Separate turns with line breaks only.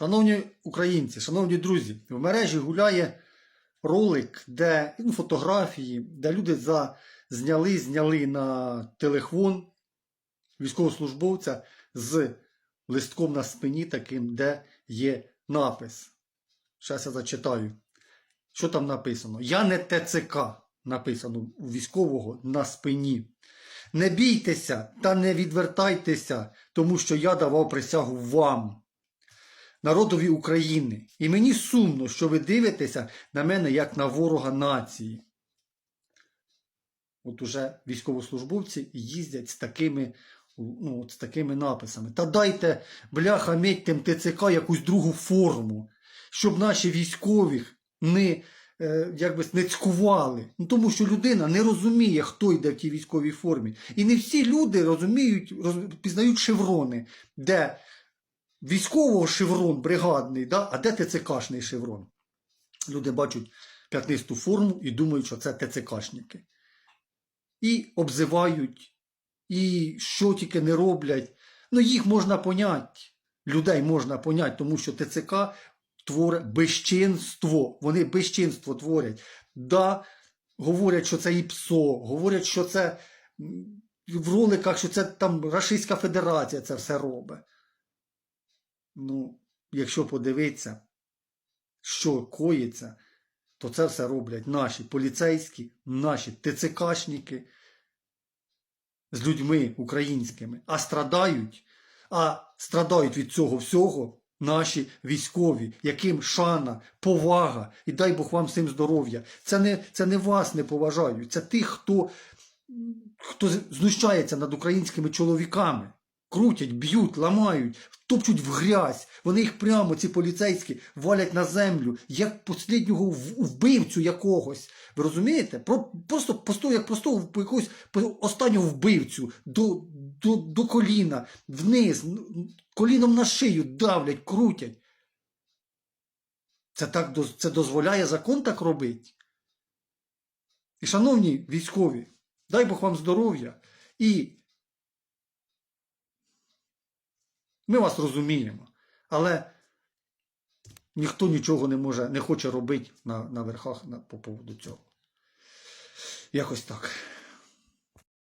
Шановні українці, шановні друзі, в мережі гуляє ролик, де ну, фотографії, де люди за, зняли, зняли на телефон військовослужбовця з листком на спині таким, де є напис. Зараз я зачитаю. Що там написано? Я не ТЦК, написано у військового на спині. Не бійтеся та не відвертайтеся, тому що я давав присягу вам, народові України. І мені сумно, що ви дивитеся на мене як на ворога нації. От уже військовослужбовці їздять з такими, ну, от з такими написами. Та дайте, бляха, медь тим ТЦК якусь другу форму, щоб наші військові не, е, якби, не цькували. Ну, тому що людина не розуміє, хто йде в тій військовій формі. І не всі люди розуміють, роз, пізнають шеврони, де військового шеврон бригадний, да? а де ТЦКшний шеврон. Люди бачать п'ятнисту форму і думають, що це ТЦКшники. І обзивають, і що тільки не роблять. Ну, їх можна поняти. Людей можна поняти, тому що ТЦК творить безчинство. Вони безчинство творять. Да, говорять, що це і ПСО, говорять, що це в роликах, що це там Рашистська Федерація це все робить. Ну, якщо подивитися, що коїться, то це все роблять наші поліцейські, наші ТЦКшники з людьми українськими, а страдають, а страдають від цього всього наші військові, яким шана, повага, і дай Бог вам всім здоров'я. Це не, це не вас не поважають, це тих, хто, хто знущається над українськими чоловіками. Крутять, б'ють, ламають, топчуть в грязь. Вони їх прямо, ці поліцейські, валять на землю, як посліднього вбивцю якогось. Ви розумієте? Про, просто, просто як простого якогось останнього вбивцю до, до, до коліна, вниз, коліном на шию давлять, крутять. Це так це дозволяє закон так робити. І, шановні військові, дай Бог вам здоров'я. І ми вас розуміємо. Але ніхто нічого не може, не хоче робити на, на верхах на, по поводу цього. Якось так.